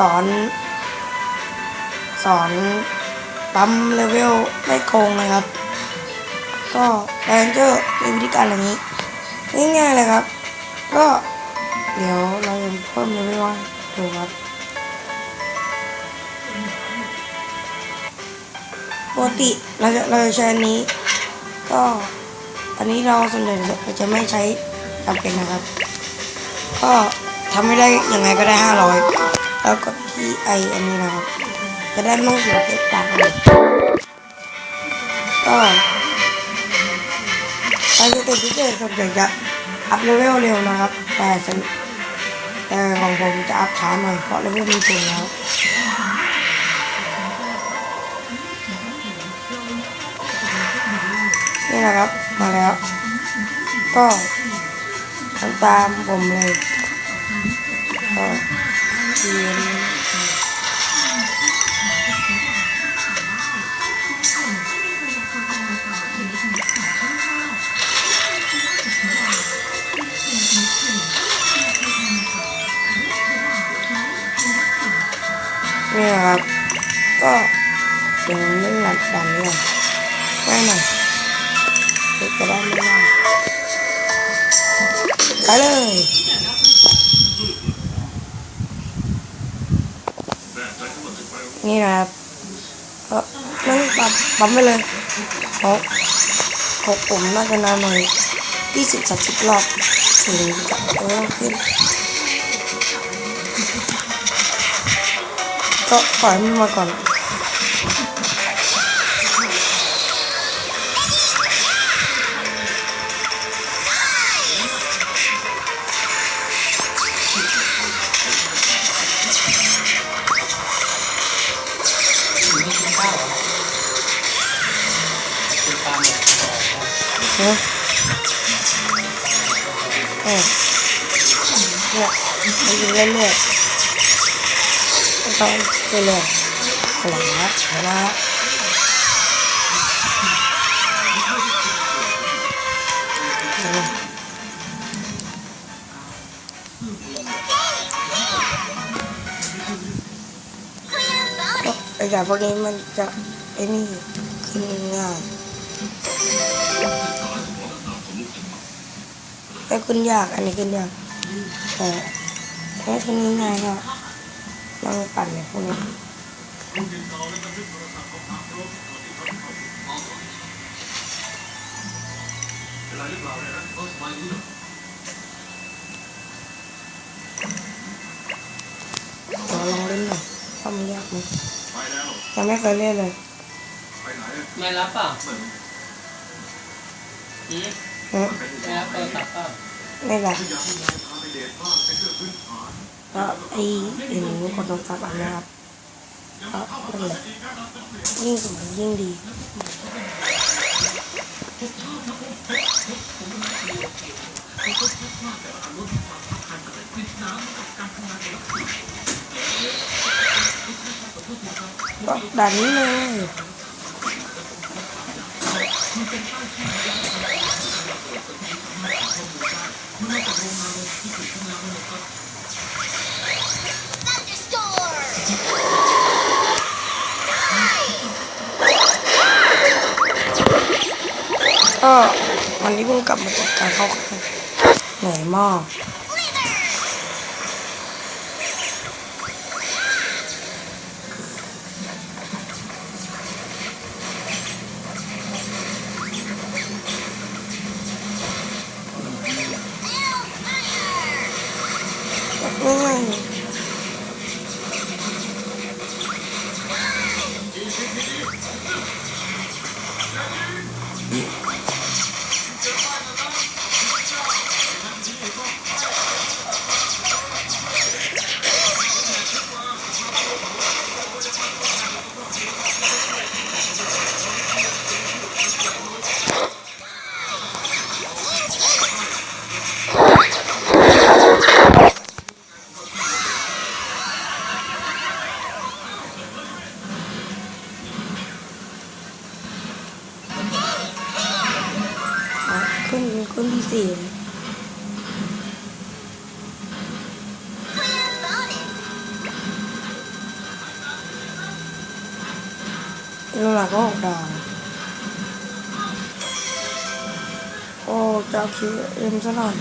สอน สอนปั๊มเลเวลไม่โกงนะครับ ก็แรนเจอร์มีวิธีการอย่างนี้ ง่ายๆเลยครับ ก็เดี๋ยวเราจะเพิ่มเลเวลดูครับปกติเราจะเราจะใช้อันนี้ ก็อันนี้เราส่วนใหญ่เราจะไม่ใช้จำเป็นนะครับ ก็ทำไม่ได้ยังไงก็ได้ห้าร้อย แล้วก็ที่ไออันนี้นะครับ จะได้ไม่ต้องเสียเพชรตาก็การสเต็ปพิเศษส่วนใหญ่จะอัพเลเวลเร็วนะครับ แต่สแต่ของผมจะอัพช้าหน่อยเพราะเลเวลมีสูงแล้วนี่นะครับ มาแล้ว ก็ทำตามผมเลยก็ เขียนนี่ครับ ก็เดี๋ยวเล่นหลัดดันนี้ก่อนง่หน่อยจะได้ไม่ยากไปเลย นี่นะครับก็นั่งปั๊มปั๊มไปเลยเพราะของผมน่าจะนานหน่อยยี่สิบสามสิบรอบถึงจะเริ่มขึ้นก็ปล่อยมันมาก่อน นอะเออเนี่ยมันยิงเรื่อยๆต้องเรื่อยๆหลังนะนะเออก็ไอ้แบบพวกนี้มันจะไอ้นี่ขึ้นง่าย แต่ขึ้นยาก อันนี้ขึ้นยากแต่ถ้าขึ้นง่ายๆก็ลองปั่นเลยพวกนี้เราลองเล่นหน่อยว่ามันยากไหมยังไม่เคยเล่นเลย ไม่รับเปล่าอืมฮะ ไม่รับโทรศัพท์เปล่าไม่หลับก็ไอ้เห็นคนต้องซับอันนะครับก็นั่นแหละยิ่งสมยิ่งดีก็ดันเลย ก็วันนี้เพิ่งกลับมาจากการเข้าค่ายเหนื่อยมาก คนคนที่สี่โลละก็ออกดาวโอ้จะาคิวเอ็มซะหน่อย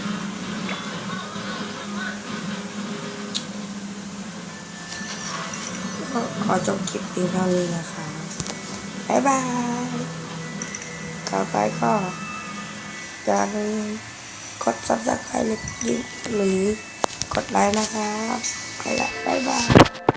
ก็ขอจบคลิปเพียงเท่านี้นะคะ บ๊ายบายต่อไปก็ อย่าลืมกด subscribe หรือหรือกดไลค์นะครับไปละบ๊ายบาย